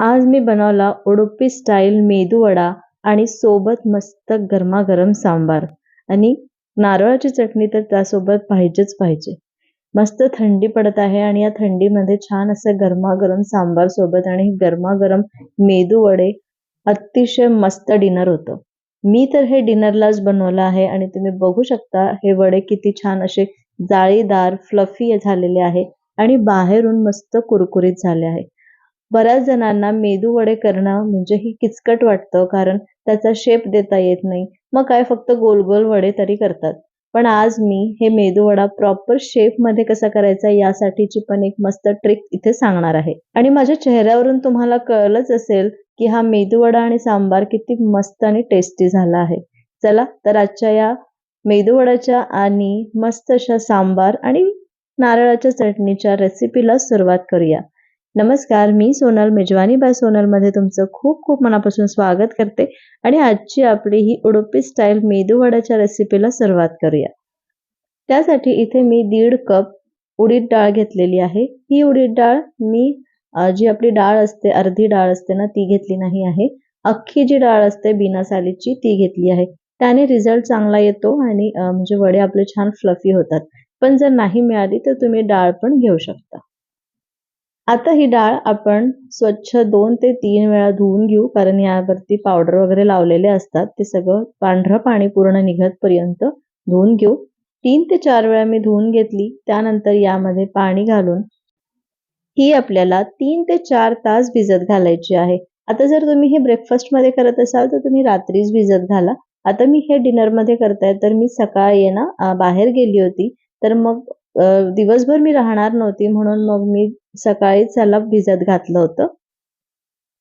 आज मी बनवला उडुपी स्टाईल मेदूवडा आणि सोबत मस्त गरमागरम सांबार. आणि नारळाची चटणी तर त्यासोबत पाहिजेच पाहिजे. मस्त थंडी पडत आहे आणि या थंडीमध्ये छान असं गरमागरम सांबार सोबत आणि गरमागरम मेदू वडे अतिशय मस्त डिनर होतं. मी तर हे डिनरलाच बनवलं आहे आणि तुम्ही बघू शकता हे वडे किती छान असे जाळीदार फ्लफी झालेले आहे आणि बाहेरून मस्त कुरकुरीत झाले आहे. बऱ्याच जणांना मेदू वडे करणं म्हणजे ही किचकट वाटतं कारण त्याचा शेप देता येत नाही. मग काय फक्त गोल गोल वडे तरी करतात. पण आज मी हे मेदू वडा प्रॉपर शेपमध्ये कसा करायचा यासाठीची पण एक मस्त ट्रिक इथे सांगणार आहे. आणि माझ्या चेहऱ्यावरून तुम्हाला कळलंच असेल की हा मेदू वडा आणि सांबार किती मस्त आणि टेस्टी झाला आहे. चला तर आजच्या या मेदूवड्याच्या आणि मस्त अशा सांबार आणि नारळाच्या चटणीच्या रेसिपीला सुरुवात करूया. नमस्कार मी सोनल मेजवानी. बाय सोनलमध्ये तुमचं खूप खूप मनापासून स्वागत करते आणि आजची आपली ही उडुपी स्टाईल मेदू वड्याच्या रेसिपीला सुरुवात करूया. त्यासाठी इथे मी दीड कप उडीद डाळ घेतलेली आहे. ही उडीद डाळ मी जी आपली डाळ असते अर्धी डाळ असते ना ती घेतली नाही आहे. अख्खी जी डाळ असते बिना सालीची ती घेतली आहे. त्याने रिझल्ट चांगला येतो आणि म्हणजे वडे आपले छान फ्लफी होतात. पण जर नाही मिळाली तर तुम्ही डाळ पण घेऊ शकता. आता ही डाळ आपण स्वच्छ दोन ते तीन वेळा धुवून घेऊ कारण यावरती पावडर वगैरे लावलेले असतात. ते सगळं पांढरं पाणी पूर्ण निघतपर्यंत धुवून घेऊ. तीन ते चार वेळा मी धुवून घेतली. त्यानंतर यामध्ये पाणी घालून ही आपल्याला तीन ते चार तास भिजत घालायची आहे. आता जर तुम्ही हे ब्रेकफास्टमध्ये करत असाल तर तुम्ही रात्रीच भिजत घाला. आता मी हे डिनरमध्ये करताय तर मी सकाळी ना बाहेर गेली होती. तर मग दिवसभर मी राहणार नव्हती म्हणून मग मी सकाळीच त्याला भिजत घातलं होतं.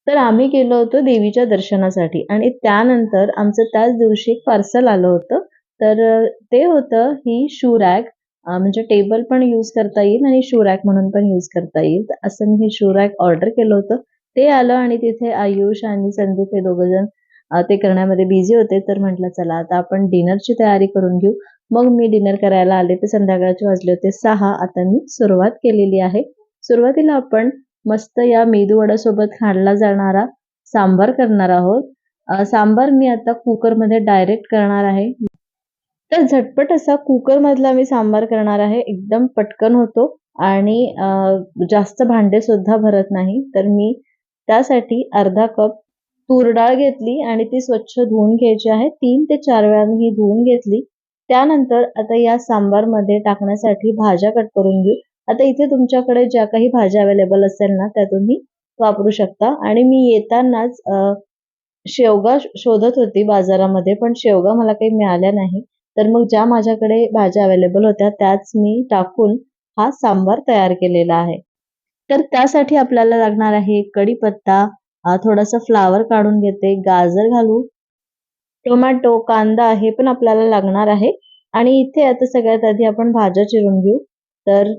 तर आम्ही गेलो होतो देवीच्या दर्शनासाठी आणि त्यानंतर आमचं त्याच दिवशी एक पार्सल आलं होतं. तर ते होतं ही शू रॅक म्हणजे टेबल पण यूज करता येईल आणि शू रॅक म्हणून पण यूज करता येईल. असं मी हे शू रॅक ऑर्डर केलं होतं. ते आलं आणि तिथे आयुष आणि संदीप हे दोघ जण ते करण्यामध्ये बिझी होते. तर म्हटलं चला आता आपण डिनरची तयारी करून घेऊ. मग मी डिनर करायला आले. तर संध्याकाळचे वाजले होते सहा. आता मी सुरुवात केलेली आहे. सुरुवातीला आपण मस्त या मेदू सोबत खाल्ला जाणारा सांबार करणार आहोत. सांबार मी आता कुकरमध्ये डायरेक्ट करणार आहे. तर झटपट असा कुकरमधला मी सांबार करणार आहे. एकदम पटकन होतो आणि जास्त भांडे सुद्धा भरत नाही. तर मी त्यासाठी अर्धा कप तूर डाळ घेतली आणि ती स्वच्छ धुवून घ्यायची आहे. तीन ते चार वेळा मी ही धुवून घेतली. त्यानंतर आता या सांबारमध्ये टाकण्यासाठी भाज्या कट करून घेऊ. आता इथे तुमच्याकडे ज्या काही भाज्या अवेलेबल असेल ना त्या तुम्ही वापरू शकता. आणि मी येतानाच शेवगा शोधत होती बाजारामध्ये पण शेवगा मला काही मिळाल्या नाही. तर मग ज्या माझ्याकडे भाज्या अवेलेबल होत्या त्याच मी टाकून हा सांबार तयार केलेला आहे. तर त्यासाठी आपल्याला लागणार आहे कढीपत्ता थोडासा फ्लावर काढून घेते गाजर घालू टोमॅटो कांदा हे पण आपल्याला लागणार आहे. आणि इथे आता सगळ्यात आधी आपण भाज्या चिरून घेऊ. तर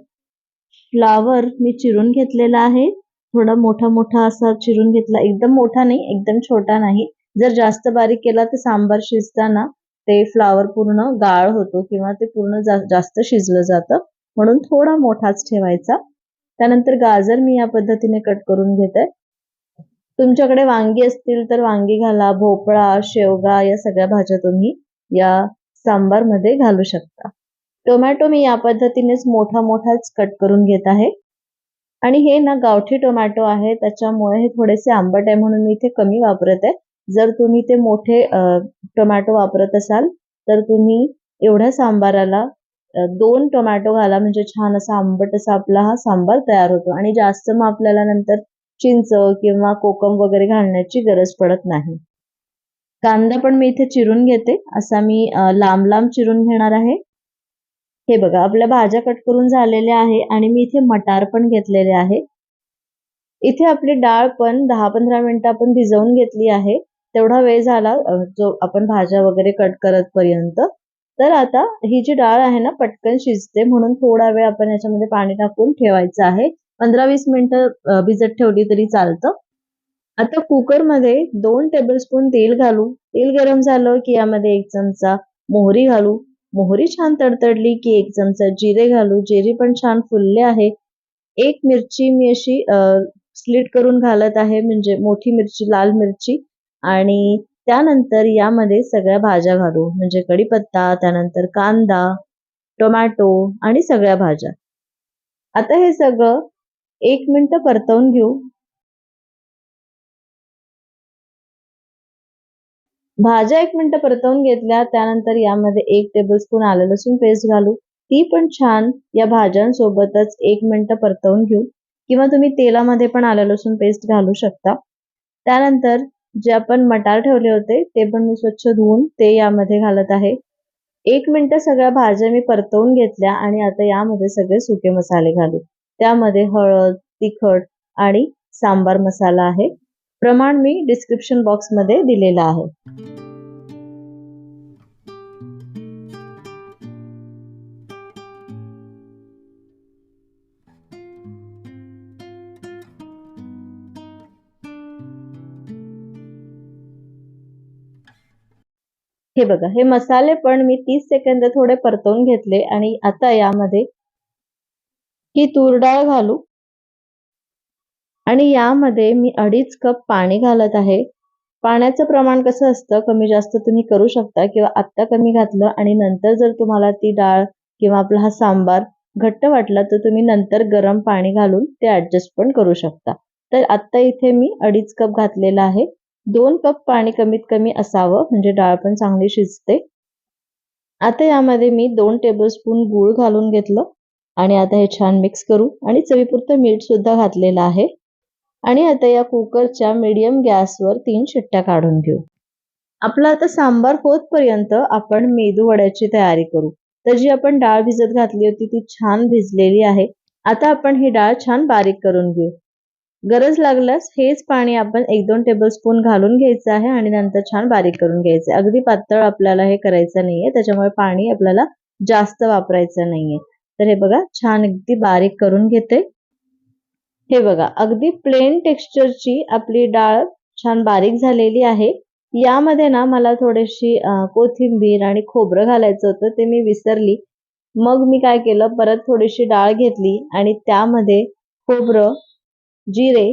फ्लावर मी चिरून घेतलेला आहे. थोडा मोठा मोठा असा चिरून घेतला. एकदम मोठा नाही एकदम छोटा नाही. जर जास्त बारीक केला तर सांबार शिजताना ते फ्लावर पूर्ण गाळ होतो किंवा ते पूर्ण जास्त शिजलं जातं. म्हणून थोडा मोठाच ठेवायचा. त्यानंतर गाजर मी या पद्धतीने कट करून घेते. तुमच्याकडे वांगी असतील तर वांगी घाला भोपळा शेवगा या सगळ्या भाज्या तुम्ही या सांबारमध्ये घालू शकता. टोमॅटो मी या पद्धतीनेच मोठा मोठाच कट करून घेत आहे. आणि हे ना गावठी टोमॅटो आहे त्याच्यामुळे हे थोडेसे आंबट आहे म्हणून मी इथे कमी वापरत आहे. जर तुम्ही ते मोठे टोमॅटो वापरत असाल तर तुम्ही एवढ्या सांबाराला दोन टोमॅटो घाला. म्हणजे छान असा आंबट असा आपला हा सांबार तयार होतो. आणि जास्त मग आपल्याला नंतर चिंच किंवा कोकम वगैरे घालण्याची गरज पडत नाही. कांदा पण मी इथे चिरून घेते. असा मी लांब लांब चिरून घेणार आहे. हे बघा आपल्या भाज्या कट करून झालेल्या आहे आणि मी इथे मटार पण घेतलेले आहे. इथे आपली डाळ पण दहा पंधरा मिनिटं आपण भिजवून घेतली आहे. तेवढा वेळ झाला जो आपण भाज्या वगैरे कट करत पर्यंत. तर आता ही जी डाळ आहे ना पटकन शिजते म्हणून थोडा वेळ आपण याच्यामध्ये पाणी टाकून ठेवायचं आहे. पंधरा वीस मिनिटं भिजत ठेवली तरी चालतं. आता कुकरमध्ये दोन टेबलस्पून तेल घालू. तेल गरम झालं की यामध्ये एक चमचा मोहरी घालू. मोहरी छान तडतडली की एक चमचा जिरे घालू. जिरे पण छान फुलले आहे एक मिरची मी अशी स्लिट करून घालत आहे म्हणजे मोठी मिरची लाल मिरची. आणि त्यानंतर यामध्ये सगळ्या भाज्या घालू म्हणजे कढीपत्ता त्यानंतर कांदा टोमॅटो आणि सगळ्या भाज्या. आता हे सगळं एक मिनिट परतवून घेऊ. भाज्या एक मिनिट परतवून घेतल्या त्यानंतर यामध्ये एक टेबलस्पून आलं लसूण पेस्ट घालू. ती पण छान या भाज्यांसोबतच एक मिनिट परतवून घेऊ. किंवा तुम्ही तेलामध्ये पण आलं लसूण पेस्ट घालू शकता. त्यानंतर जे आपण मटार ठेवले होते ते पण मी स्वच्छ धुवून ते यामध्ये घालत आहे. एक मिनिट सगळ्या भाज्या मी परतवून घेतल्या आणि आता यामध्ये सगळे सुके मसाले घालू. त्यामध्ये हळद तिखट आणि सांबार मसाला आहे. प्रमाण मी डिस्क्रिप्शन बॉक्समध्ये दिलेला आहे. हे बघा हे मसाले पण मी तीस सेकंद थोडे परतवून घेतले आणि आता यामध्ये ही तूर डाळ घालू. आणि यामध्ये मी अडीच कप पाणी घालत आहे. पाण्याचं प्रमाण कसं असतं? कमी जास्त तुम्ही करू शकता किंवा आत्ता कमी घातलं आणि नंतर जर तुम्हाला ती डाळ किंवा आपला हा सांबार घट्ट वाटला तर तुम्ही नंतर गरम पाणी घालून ते ऍडजस्ट पण करू शकता. तर आत्ता इथे मी अडीच कप घातलेला आहे. दोन कप पाणी कमीत कमी असावं म्हणजे डाळ पण चांगली शिजते. आता यामध्ये मी दोन टेबलस्पून गूळ घालून घेतलं आणि आता हे छान मिक्स करू. आणि चवीपुरतं मीठ सुद्धा घातलेलं आहे. आणि आता या कुकरच्या मीडियम गॅसवर तीन शिट्ट्या काढून घेऊ. आपला आता सांबार होतपर्यंत आपण मेदू वड्याची तयारी करू. तर जी आपण डाळ भिजत घातली होती ती छान भिजलेली आहे. आता आपण ही डाळ छान बारीक करून घेऊ. गरज लागल्यास हेच पाणी आपण एक दोन टेबलस्पून घालून घ्यायचं आहे आणि नंतर छान बारीक करून घ्यायचं अगदी पातळ आपल्याला हे करायचं नाहीये त्याच्यामुळे पाणी आपल्याला जास्त वापरायचं नाहीये. तर हे बघा छान अगदी बारीक करून घेते. हे बघा अगदी प्लेन टेक्स्चरची आपली डाळ छान बारीक झालेली आहे. यामध्ये ना मला थोडीशी कोथिंबीर आणि खोबरं घालायचं होतं ते मी विसरली. मग मी काय केलं परत थोडीशी डाळ घेतली आणि त्यामध्ये खोबरं जिरे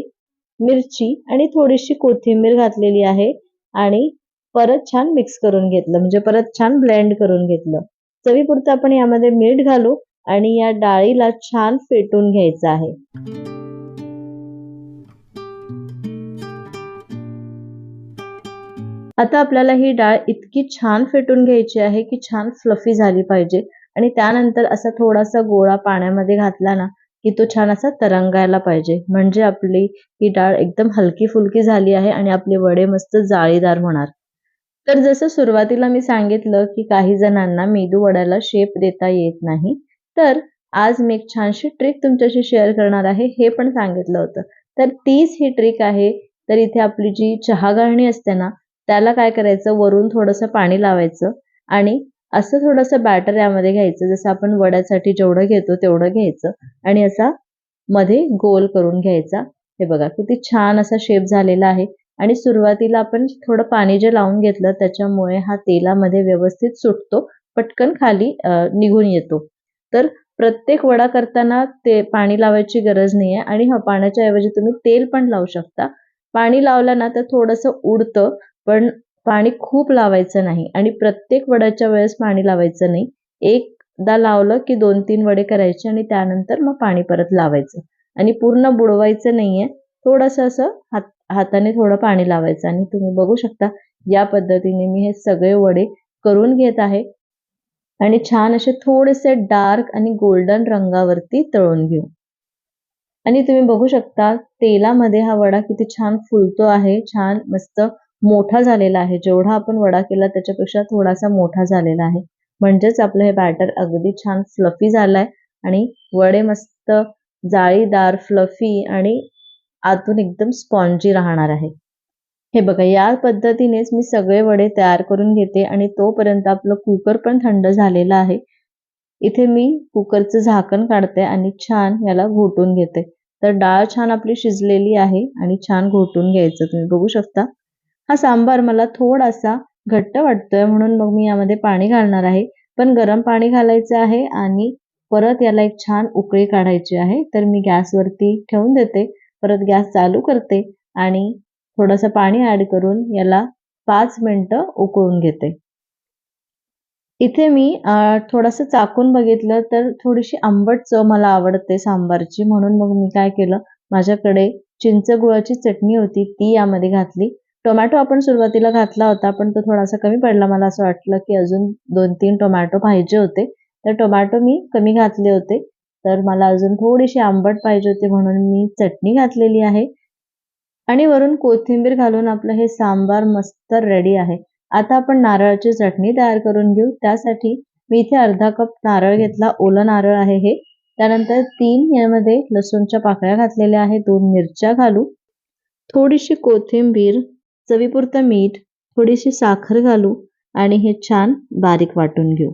मिरची आणि थोडीशी कोथिंबीर घातलेली आहे आणि परत छान मिक्स करून घेतलं म्हणजे परत छान ब्लेंड करून घेतलं. चवीपुरतं आपण यामध्ये मीठ घालू आणि या डाळीला छान फेटून घ्यायचं आहे. आता आपल्याला ही डाळ इतकी छान फेटून घ्यायची आहे की छान फ्लफी झाली पाहिजे. आणि त्यानंतर असा थोडासा गोळा पाण्यामध्ये घातला ना की तो छान असा तरंगायला पाहिजे. म्हणजे आपली ही डाळ एकदम हलकी फुलकी झाली आहे आणि आपले वडे मस्त जाळीदार होणार. तर जसं सुरुवातीला मी सांगितलं की काही जणांना मेदू वड्याला शेप देता येत नाही तर आज मी एक छानशी ट्रिक तुमच्याशी शेअर करणार आहे हे पण सांगितलं होतं. तर तीच ही ट्रिक आहे. तर इथे आपली जी चहा गाळणी असते ना त्याला काय करायचं? वरून थोडंसं पाणी लावायचं आणि असं थोडंसं बॅटर यामध्ये घ्यायचं. जसं आपण वड्यासाठी जेवढं घेतो तेवढं घ्यायचं आणि असा मध्ये गोल करून घ्यायचा. हे बघा किती छान असा शेप झालेला आहे. आणि सुरुवातीला आपण थोडं पाणी जे लावून घेतलं त्याच्यामुळे हा तेलामध्ये व्यवस्थित सुटतो. पटकन खाली निघून येतो. तर प्रत्येक वडा करताना ते पाणी लावायची गरज नाही आहे आणि हा पाण्याच्या ऐवजी तुम्ही तेल पण लावू शकता. पाणी लावलं ना तर थोडंसं उडतं. पण पाणी खूप लावायचं नाही आणि प्रत्येक वड्याच्या वेळेस पाणी लावायचं नाही. एकदा लावलं की दोन तीन वडे करायचे आणि त्यानंतर मग पाणी परत लावायचं. आणि पूर्ण बुडवायचं नाहीये. थोडंसं असं हात हाताने थोडं पाणी लावायचं आणि तुम्ही बघू शकता या पद्धतीने मी हे सगळे वडे करून घेत आहे. आणि छान असे थोडेसे डार्क आणि गोल्डन रंगावरती तळून घेऊ. आणि तुम्ही बघू शकता तेलामध्ये हा वडा किती छान फुलतो आहे. छान मस्त मोठा झालेला आहे. जेवढा आपण वडा केला त्याच्यापेक्षा थोडासा मोठा झालेला आहे. म्हणजेच आपलं हे बॅटर अगदी छान फ्लफी झालाय आणि वडे मस्त जाळीदार फ्लफी आणि आतून एकदम स्पॉन्जी राहणार आहे. हे बघा या पद्धतीनेच मी सगळे वडे तयार करून घेते आणि तोपर्यंत आपलं कुकर पण थंड झालेलं आहे. इथे मी कुकरचं झाकण काढते आणि छान याला घोटून घेते. तर डाळ छान आपली शिजलेली आहे आणि छान घोटून घ्यायचं. तुम्ही बघू शकता. हा सांबार मला थोडासा घट्ट वाटतोय म्हणून मग मी यामध्ये पाणी घालणार आहे. पण गरम पाणी घालायचं आहे आणि परत याला एक छान उकळी काढायची आहे. तर मी गॅसवरती ठेवून देते. परत गॅस चालू करते आणि थोडंसं पाणी ॲड करून याला पाच मिनटं उकळून घेते. इथे मी थोडंसं चाकून बघितलं तर थोडीशी आंबट चव मला आवडते सांबारची. म्हणून मग मी काय केलं माझ्याकडे चिंच गुळाची चटणी होती ती यामध्ये घातली. टोमॅटो आपण सुरुवातीला घातला होता पण तो थोडासा कमी पडला. मला असं वाटलं की अजून दोन तीन टोमॅटो पाहिजे होते. तर टोमॅटो मी कमी घातले होते. तर मला अजून थोडीशी आंबट पाहिजे होती म्हणून मी चटणी घातलेली आहे. आणि वरून कोथिंबीर घालून आपलं हे सांबार मस्त रेडी आहे. आता आपण नारळाची चटणी तयार करून घेऊ. त्यासाठी मी इथे अर्धा कप नारळ घेतला. ओलं नारळ आहे हे. त्यानंतर तीन यामध्ये लसूणच्या पाकळ्या घातलेल्या आहेत. दोन मिरच्या घालू. थोडीशी कोथिंबीर चवीपुरतं मीठ थोडीशी साखर घालू आणि हे छान बारीक वाटून घेऊ.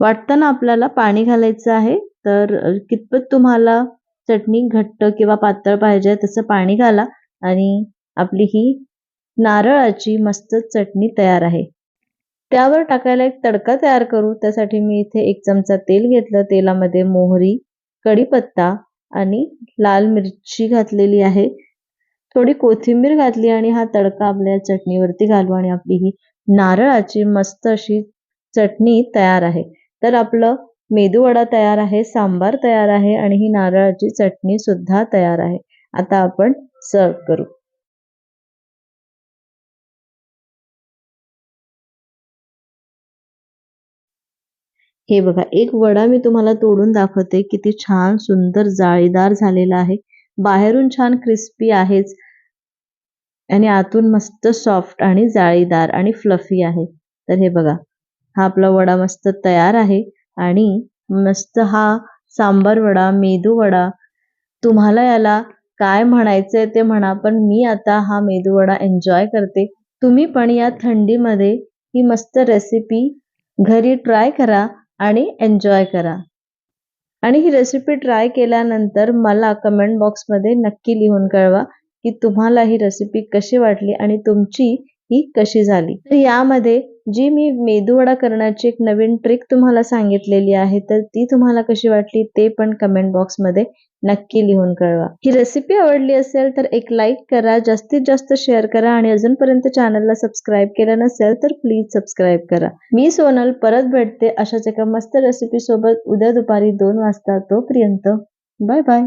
वाटताना आपल्याला पाणी घालायचं आहे तर कितपत तुम्हाला चटणी घट्ट किंवा पातळ पाहिजे तसं पाणी घाला आणि आपली ही नारळाची मस्त चटणी तयार आहे. त्यावर टाकायला एक तडका तयार करू त्यासाठी मी इथे एक चमचा तेल घेतलं. तेलामध्ये मोहरी कढीपत्ता आणि लाल मिरची घातलेली आहे. थोडी कोथिंबीर घातली आणि हा तडका आपल्या चटणीवरती घालू आणि आपली ही नारळाची मस्त अशी चटणी तयार आहे. तर आपलं मेदूवडा तयार आहे सांबार तयार आहे आणि ही नारळाची चटणी सुद्धा तयार आहे. आता आपण सर्व करू. हे बघा एक वडा मी तुम्हाला तोडून दाखवते. किती छान सुंदर जाळीदार झालेला आहे. बाहेरून छान क्रिस्पी आहेच. आणि आतून मस्त सॉफ्ट आणि जाळीदार आणि फ्लफी आहे. तर हे बघा हा आपला वडा मस्त तयार आहे. आणि मस्त हा सांबर वडा मेदू वडा तुम्हाला याला काय म्हणायचंय ते म्हणा पण मी आता हा मेदू वडा एन्जॉय करते. तुम्ही पण या थंडीमध्ये ही मस्त रेसिपी घरी ट्राय करा आणि एन्जॉय करा. आणि ही रेसिपी ट्राय केल्यानंतर मला कमेंट बॉक्समध्ये नक्की लिहून कळवा की तुम्हाला ही रेसिपी कशी वाटली आणि तुमची ही कशी झाली. तर यामध्ये जी मी मेदूवडा करण्याची एक नवीन ट्रिक तुम्हाला सांगितलेली आहे तर ती तुम्हाला कशी वाटली ते पण कमेंट बॉक्समध्ये नक्की लिहून कळवा. ही रेसिपी आवडली असेल तर एक लाईक करा जास्तीत जास्त शेअर करा आणि अजूनपर्यंत चॅनलला सबस्क्राईब केलं नसेल तर प्लीज सबस्क्राईब करा. मी सोनल परत भेटते अशाच एका मस्त रेसिपी सोबत उद्या दुपारी दोन वाजता. तोपर्यंत बाय बाय